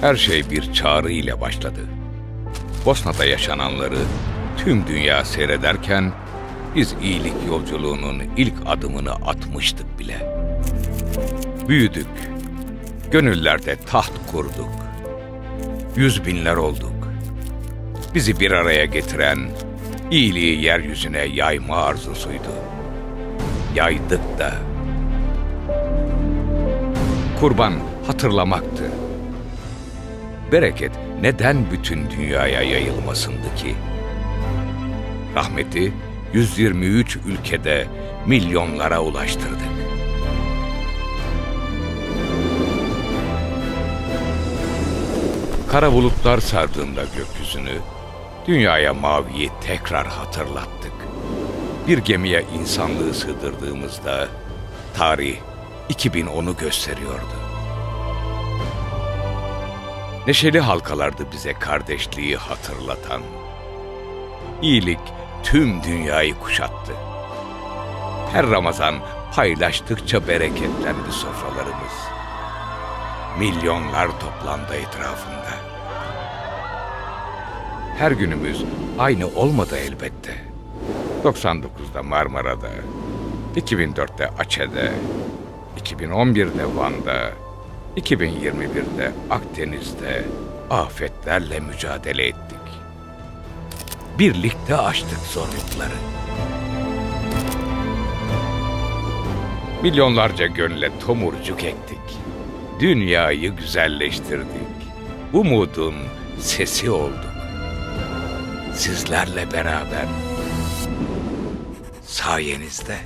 Her şey bir çağrı ile başladı. Bosna'da yaşananları tüm dünya seyrederken biz iyilik yolculuğunun ilk adımını atmıştık bile. Büyüdük. Gönüllerde taht kurduk. Yüz binler olduk. Bizi bir araya getiren iyiliği yeryüzüne yayma arzusuydu. Yaydık da. Kurban hatırlamaktı. Bereket neden bütün dünyaya yayılmasındı ki? Rahmeti 123 ülkede milyonlara ulaştırdık. Kara bulutlar sardığında gökyüzünü, dünyaya maviyi tekrar hatırlattık. Bir gemiye insanlığı sığdırdığımızda tarih 2010'u gösteriyordu. Neşeli halkalardı bize kardeşliği hatırlatan. İyilik tüm dünyayı kuşattı. Her Ramazan paylaştıkça bereketlendi sofralarımız. Milyonlar toplandı etrafında. Her günümüz aynı olmadı elbette. 99'da Marmara'da, 2004'te Açe'de, 2011'de Van'da, 2021'de Akdeniz'de afetlerle mücadele ettik. Birlikte aştık zorlukları. Milyonlarca gönle tomurcuk ektik. Dünyayı güzelleştirdik. Umudun sesi olduk. Sizlerle beraber sayenizde.